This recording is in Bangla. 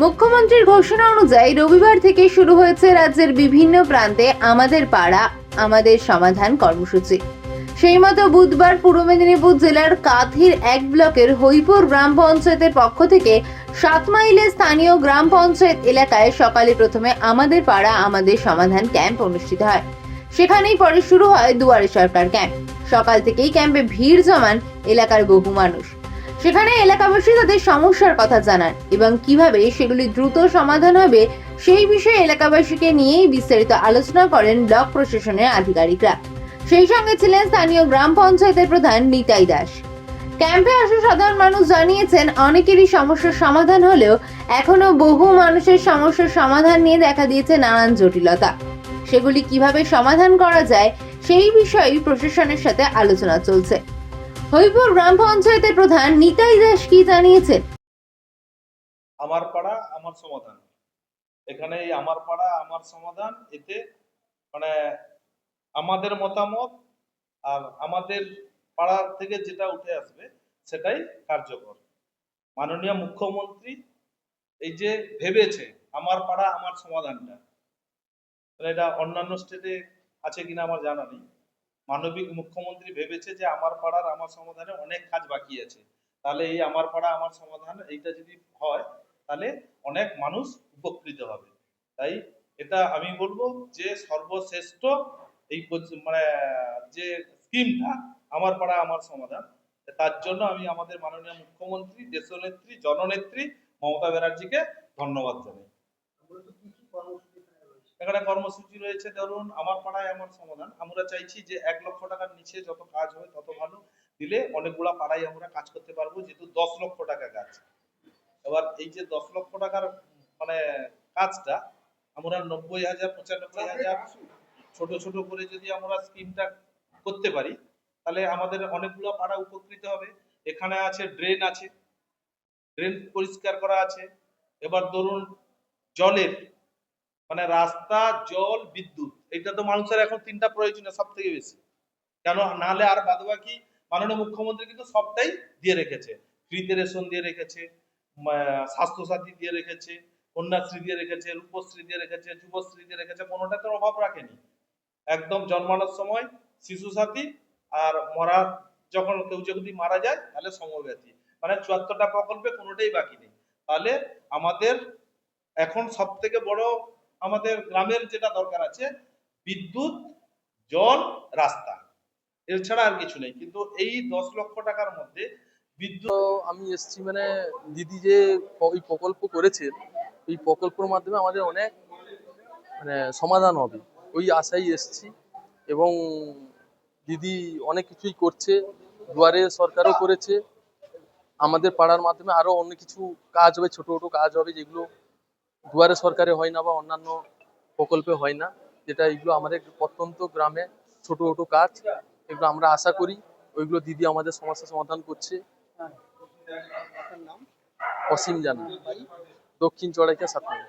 মুখ্যমন্ত্রীর ঘোষণা অনুযায়ী রবিবার থেকে শুরু হয়েছে রাজ্যের বিভিন্ন প্রান্তে আমাদের পাড়া, আমাদের সমাধান কর্মসূচি। সেই মতো বুধবার পূর্ব মেদিনীপুর জেলার কাথির এক ব্লকের হইপুর গ্রাম পঞ্চায়েতের পক্ষ থেকে সাত মাইলের স্থানীয় গ্রাম পঞ্চায়েত এলাকায় সকালে প্রথমে আমাদের পাড়া, আমাদের সমাধান ক্যাম্প অনুষ্ঠিত হয়। সেখানেই পরে শুরু হয় দুয়ারে সরকার ক্যাম্প। সকাল থেকেই ক্যাম্পে ভিড় জমান এলাকার বহু মানুষ। সেখানে এলাকাবাসী তাদের সমস্যার কথা জানান এবং কীভাবে সেগুলি দ্রুত সমাধান হবে, সেই বিষয়ে এলাকাবাসীকে নিয়েই বিস্তারিত আলোচনা করেন ব্লক প্রশাসনের আধিকারিকরা। সেই সঙ্গে ছিলেন স্থানীয় গ্রাম পঞ্চায়েতের প্রধান নিতাই দাস। ক্যাম্পে আসা সাধারণ মানুষ জানিয়েছেন, অনেকেরই সমস্যার সমাধান হলেও এখনও বহু মানুষের সমস্যার সমাধান নিয়ে দেখা দিয়েছে নানান জটিলতা। সেগুলি কীভাবে সমাধান করা যায়, সেই বিষয়েই প্রশাসনের সাথে আলোচনা চলছে। হরিপুর গ্রাম পঞ্চায়েতের প্রধান নিতাই দাস কি জানিয়েছেন? আমার পাড়া, আমার সমাধান। এখানে এই আমার পাড়া, আমার সমাধান, এতে মানে আমাদের মতামত আর আমাদের পাড়া থেকে যেটা উঠে আসবে, সেটাই কার্যকর। মাননীয় মুখ্যমন্ত্রী এই যে ভেবেছে, আমার পাড়া, আমার সমাধানটা। তাহলে এটা অন্যান্য স্টেটে আছে কিনা আমার জানা নেই। মানবিক মুখ্যমন্ত্রী ভেবেছে যে আমার পাড়ার আমার সমাধানে অনেক কাজ বাকি আছে। তাহলে এই আমার পাড়া, আমার সমাধান এইটা যদি হয়, তাহলে অনেক মানুষ উপকৃত হবে। তাই এটা আমি বলব যে সর্বশ্রেষ্ঠ এই মানে যে স্কিমটা আমার পাড়া, আমার সমাধান। তার জন্য আমি আমাদের মাননীয় মুখ্যমন্ত্রী, দেশনেত্রী, জননেত্রী মমতা ব্যানার্জিকে ধন্যবাদ জানাই। এখানে কর্মসূচি রয়েছে, ধরুন আমার পাড়ায় আমার সমাধান। আমরা চাইছি যে এক লক্ষ টাকার নিচে যত কাজ হয় তত ভালো দিলে অনেকগুলা পাড়ায় আমরা কাজ করতে পারব, যেহেতু দশ লক্ষ টাকা কাজ এবার এই যে দশ লক্ষ টাকার মানে কাজটা, আমরা নব্বই হাজার, পঁচানব্বই হাজার ছোট ছোট করে যদি আমরা স্কিমটা করতে পারি, তাহলে আমাদের অনেকগুলো পাড়া উপকৃত হবে। এখানে আছে ড্রেন আছে ড্রেন পরিষ্কার করা আছে। এবার ধরুন জলের মানে রাস্তা, জল, বিদ্যুৎ। এটা তো মানুষের এখন তিনটা প্রয়োজনীয় সব থেকে বেশি। কেন? নাহলে আর বাদবাকি মাননীয় মুখ্যমন্ত্রী কিন্তু সবটাই দিয়ে রেখেছে। ফ্রিতে রেশন দিয়ে রেখেছে স্বাস্থ্যসাথী দিয়ে রেখেছে, কন্যাশ্রী দিয়ে রেখেছে, রূপশ্রী দিয়ে রেখেছে, যুবশ্রী দিয়ে রেখেছে কোনোটাতে অভাব রাখেনি। একদম জন্মানোর সময় শিশু সাথী আর মরার যখন কেউ যদি মারা যায়, তাহলে সমব্যথী মানে চুয়াত্তরটা প্রকল্পে কোনোটাই বাকি নেই। তাহলে আমাদের এখন সব থেকে বড় আমাদের গ্রামের যেটা দরকার আছে, বিদ্যুৎ, জল, রাস্তা। এছাড়া আর কিছু নেই। কিন্তু এই দশ লক্ষ টাকার মধ্যে বিদ্যুৎ আমি এসছি মানে দিদি যে এই প্রকল্প করেছে, এই প্রকল্পের মাধ্যমে আমাদের অনেক মানে সমাধান হবে। ওই আশাই এসছি এবং দিদি অনেক কিছুই করছে, দুয়ারে সরকারও করেছে। আমাদের পাড়ার মাধ্যমে আরও অনেক কিছু কাজ হবে, ছোট ছোট কাজ হবে যেগুলো দুয়ারে সরকারে হয় না বা অন্যান্য প্রকল্পে হয় না যেটা এগুলো আমাদের প্রত্যন্ত গ্রামে ছোট ছোট কাজ এগুলো আমরা আশা করি ওইগুলো দিদি আমাদের সমস্যা সমাধান করছে। অসীম জানা। দক্ষিণ চড়াইকা সাতমাই